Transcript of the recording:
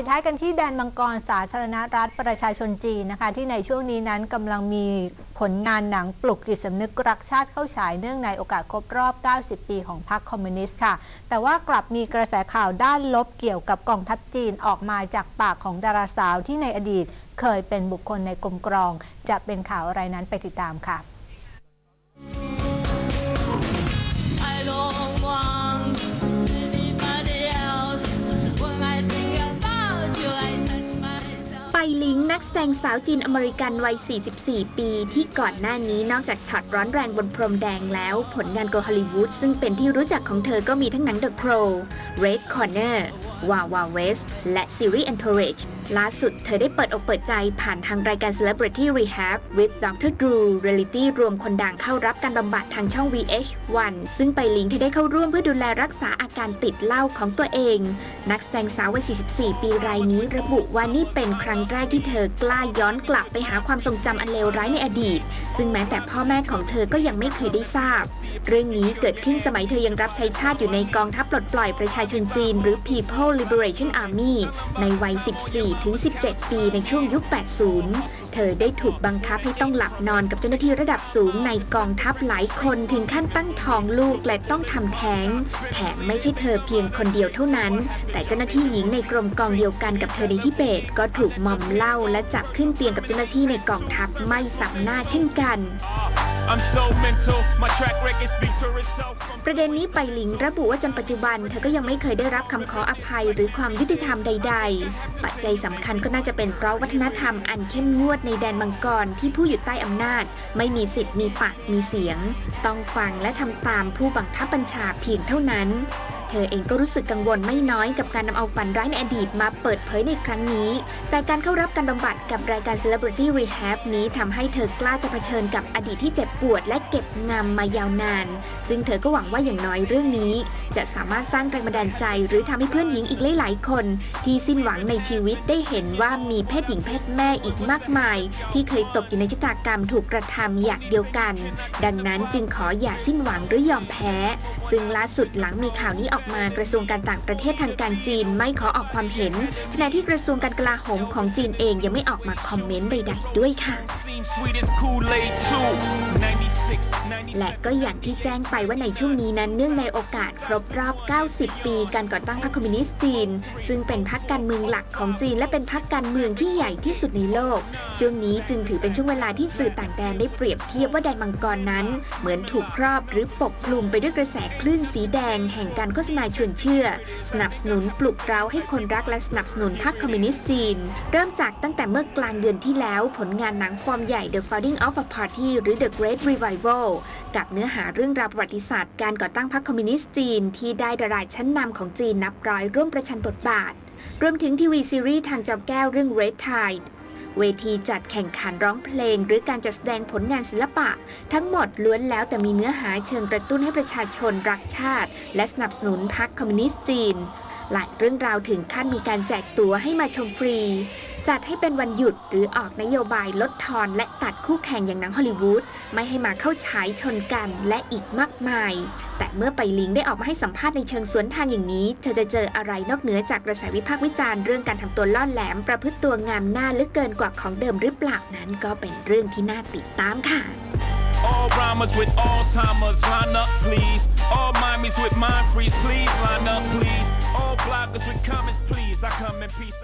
ปิดท้ายกันที่แดนมังกรสาธารณรัฐประชาชนจีนนะคะ ที่ในช่วงนี้นั้นกำลังมีผลงานหนังปลุกจิตสำนึกรักชาติเข้าฉายเนื่องในโอกาสครบรอบ 90 ปีของพรรคคอมมิวนิสต์ค่ะ แต่ว่ากลับมีกระแสข่าวด้านลบเกี่ยวกับกองทัพจีนออกมาจากปากของดาราสาวที่ในอดีต เคยเป็นบุคคลในกรมกรอง จะเป็นข่าวอะไรนั้นไปติดตามค่ะ นักแสดงสาวจีนอเมริกันวัย 44 ปี ที่ก่อนหน้านี้นอกจากช็อตร้อนแรงบนพรมแดงแล้ว ผลงานโกฮอลลีวูดซึ่งเป็นที่รู้จักของเธอก็มีทั้งหนัง The Crow Red Corner Wild Wild West และซีรีส์ Entourage ล่าสุดเธอได้เปิดอกเปิดใจผ่านทางรายการ Celebrity Rehab with Dr. Drew Reality รวมคนดังเข้ารับการบำบัดทางช่อง VH1 ซึ่งไปลิงเธอได้เข้าร่วมเพื่อดูแลรักษาอาการติดเหล้าของตัวเอง นักแสดงสาววัย 44 ปีรายนี้ระบุว่านี่เป็นครั้งแรกที่เธอกล้าย้อนกลับไปหาความทรงจำอันเลวร้ายในอดีต ซึ่งแม้แต่พ่อแม่ของเธอก็ยังไม่เคยได้ทราบ เรื่องนี้เกิดขึ้นสมัยเธอยังรับใช้ชาติอยู่ในกองทัพปลดปล่อยประชาชนจีนหรือ People Liberation Army ในวัย 14ถึง17 ปีในช่วงยุค 80 เธอได้ถูกบังคับให้ต้องหลับนอนกับเจ้าหน้าที่ระดับสูงในกองทัพหลายคนถึงขั้นตั้งท้องลูกและต้องทำแท้ง แถมไม่ใช่เธอเพียงคนเดียวเท่านั้น แต่เจ้าหน้าที่หญิงในกรมกองเดียวกันกับเธอในทิเบตก็ถูกมอมเหล้าและจับขึ้นเตียงกับเจ้าหน้าที่ในกองทัพไม่สับหน้าเช่นกัน ประเด็นนี้ไปหลิงระบุว่าจนปัจจุบันเธอก็ยังไม่เคยได้รับคำขออภัยหรือความยุติธรรมใด ๆ ปัจจัยสำคัญก็น่าจะเป็นเพราะวัฒนธรรมอันเข้มงวดในแดนมังกรที่ผู้อยู่ใต้อำนาจ ไม่มีสิทธิ์มีปากมีเสียง ต้องฟังและทำตามผู้บังคับบัญชาเพียงเท่านั้น เธอเองก็รู้สึกกังวลไม่น้อยกับการนำเอาฝันร้ายในอดีตมาเปิดเผยในครั้งนี้ แต่การเข้ารับการบำบัดกับรายการ Celebrity Rehab นี้ทำให้เธอกล้าจะเผชิญกับอดีตที่เจ็บปวด และเก็บงำมายาวนาน ซึ่งเธอก็หวังว่าอย่างน้อยเรื่องนี้ จะสามารถสร้างแรงบันดาลใจ หรือทำให้เพื่อนหญิงอีกหลายๆคน ที่สิ้นหวังในชีวิตได้เห็นว่ามีเพศหญิงเพศแม่อีกมากมาย ที่เคยตกอยู่ในชะตากรรมถูกกระทำอย่างเดียวกัน ดังนั้นจึงขออย่าสิ้นหวังหรือยอมแพ้ ซึ่งล่าสุดหลังมีข่าวนี้ออกมากระทรวงการต่างประเทศทางการจีนไม่ขอออกความเห็นขณะที่กระทรวงการกลาโหมของจีนเองยังไม่ออกมาคอมเมนต์ใดๆด้วยค่ะ และก็อย่างที่แจ้งไปว่าในช่วงนี้นั้นเนื่องในโอกาสครบรอบ 90 ปีการก่อตั้งพรรคคอมมิวนิสต์จีน ซึ่งเป็นพรรคการเมืองหลักของจีน และเป็นพรรคการเมืองที่ใหญ่ที่สุดในโลก ช่วงนี้จึงถือเป็นช่วงเวลาที่สื่อต่างแดนได้เปรียบเทียบว่าแดนมังกรนั้น เหมือนถูกครอบหรือปกคลุมไปด้วยกระแสคลื่นสีแดงแห่งการโฆษณาชวนเชื่อ สนับสนุนปลุกเร้าให้คนรักและสนับสนุนพรรคคอมมิวนิสต์จีน เริ่มจากตั้งแต่เมื่อกลางเดือนที่แล้วผลงานหนังฟอร์มใหญ่ The Founding of a Party หรือ The Great Revival กับเนื้อหาเรื่องราวประวัติศาสตร์การก่อตั้งพรรคคอมมิวนิสต์จีน ที่ได้ดาราชั้นนำของจีนนับร้อยร่วมประชันบทบาท รวมถึงทีวีซีรีส์ทางจอแก้วเรื่อง Red Tide เวทีจัดแข่งขันร้องเพลง หรือการจัดแสดงผลงานศิลปะ ทั้งหมดล้วนแล้วแต่มีเนื้อหาเชิงกระตุ้นให้ประชาชนรักชาติ และสนับสนุนพรรคคอมมิวนิสต์จีนหลายเรื่องราวถึงขั้นมีการแจกตั๋วให้มาชมฟรี จัดให้เป็นวันหยุดหรือออกนโยบายลดทอนและตัดคู่แข่งอย่างหนังฮอลลีวูดไม่ให้มาเข้าฉายชนกันและอีกมากมาย แต่เมื่อไปลิงได้ออกมาให้สัมภาษณ์ในเชิงสวนทางอย่างนี้ เธอจะเจออะไรนอกเหนือจากกระแสวิพากษ์วิจารณ์เรื่องการทำตัวล่อแหลมประพฤติตัวงามหน้าลึกเกินกว่าของเดิมหรือเปล่านั้นก็เป็นเรื่องที่น่าติดตามค่ะ All rhymers with Alzheimer's, line up, please. All mimes with mind freeze, please line up, please. All bloggers with comments, please. I come in peace.